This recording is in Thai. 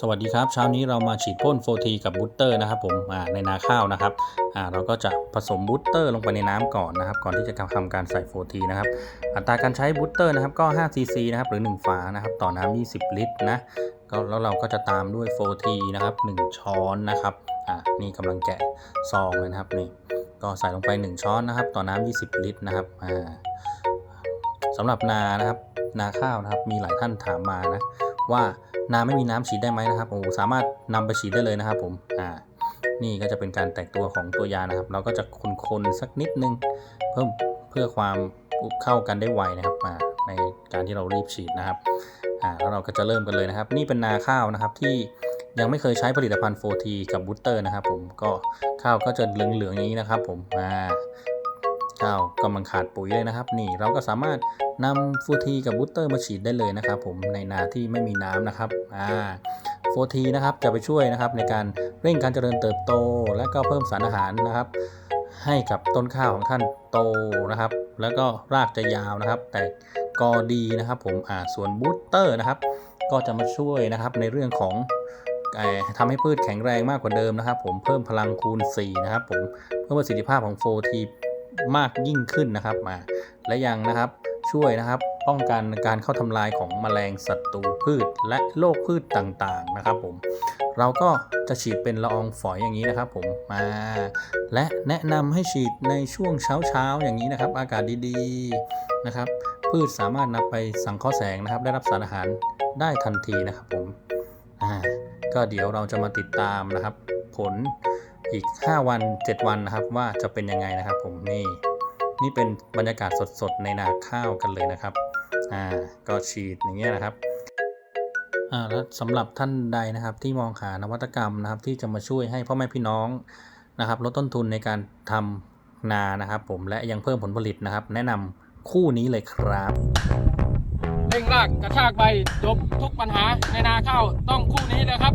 สวัสดีครับเช้านี้เรามาฉีดพ่นโฟทีกับบูสเตอร์นะครับผมในนาข้าวนะครับเราก็จะผสมบูสเตอร์ลงไปในน้ำก่อนนะครับ ก่อนที่จะทำการใส่โฟทีนะครับ อัตราการใช้บูสเตอร์นะครับก็5 cc นะครับหรือ 1 ฝานะครับ ต่อน้ำ20 ลิตรนะก็แล้วเราก็จะตามด้วยโฟทีนะครับ1ช้อนนะครับนี่กำลังแกะซองเลยนะครับนี่ก็ใส่ลงไป 1 ช้อนนะครับ ต่อน้ำ20 ลิตรนะครับอ่าสำหรับนานะครับนาข้าวนะครับมีหลายท่านถามมานะ ว่านาไม่มีน้ำฉีดได้ไหมนะครับโอ้สามารถนำไปฉีดได้เลยนะครับผมอ่านี่ก็จะเป็นการแตกตัวของตัวยานะครับ เราก็จะคนๆสักนิดนึง เพิ่มเพื่อความเข้ากันได้ไวนะครับมาในการที่เรารีบฉีดนะครับอ่าแล้วเราก็จะเริ่มกันเลยนะครับ นี่เป็นนาข้าวนะครับที่ยังไม่เคยใช้ผลิตภัณฑ์ 4T กับบูสเตอร์นะครับผมก็ข้าวก็จะเหลืองๆอย่างนี้นะครับ ผมอ่าข้าวกำลังขาดปุ๋ยเลยนะครับ นี่เราก็สามารถ นำโฟทีกับบูสเตอร์มาฉีดได้เลยนะครับ ผมในนาที่ไม่มีน้ำนะครับอ่าโฟทีนะครับจะไปช่วยนะครับในการเร่งการเจริญเติบโต และก็เพิ่มสารอาหารนะครับ ให้กับต้นข้าวของท่านโตนะครับ แล้วก็รากจะยาวนะครับ แต่กอดีนะครับ ผมอ่าส่วนบูสเตอร์นะครับ ก็จะมาช่วยนะครับในเรื่องของเอ่อทำให้พืชแข็งแรงมากกว่าเดิมนะครับ ผมเพิ่มพลังคูณ 4 นะครับ ผมเพิ่มประสิทธิภาพของโฟทีมากยิ่งขึ้นนะครับมาและยังนะครับ ช่วยนะครับ ป้องกันการเข้าทำลายของแมลงศัตรูพืชและโรคพืชต่างๆนะครับผมเราก็จะฉีดเป็นละอองฝอยอย่างนี้นะครับผมมา และแนะนำให้ฉีดในช่วงเช้าๆอย่างนี้นะครับ อากาศดีๆนะครับ พืชสามารถนำไปสังเคราะห์แสงนะครับ ได้รับสารอาหารได้ทันทีนะครับผมอ่าก็เดี๋ยวเราจะมาติดตามนะครับ ผลอีก 5 วัน 7 วันนะครับ ว่าจะเป็นยังไงนะครับผมนี่ นี่เป็นบรรยากาศสดๆในนาข้าวกันเลยนะครับ อ่า ก็ฉีดอย่างเงี้ยนะครับอ่าแล้วสำหรับท่านใดนะครับที่มองหานวัตกรรมนะครับ ที่จะมาช่วยให้พ่อแม่พี่น้องนะครับลดต้นทุนในการทำนานะครับ ผมและยังเพิ่มผลผลิตนะครับ แนะนำคู่นี้เลยครับเร่งรากกระชากใบจบทุกปัญหาในนาข้าวต้องคู่นี้เลยครับ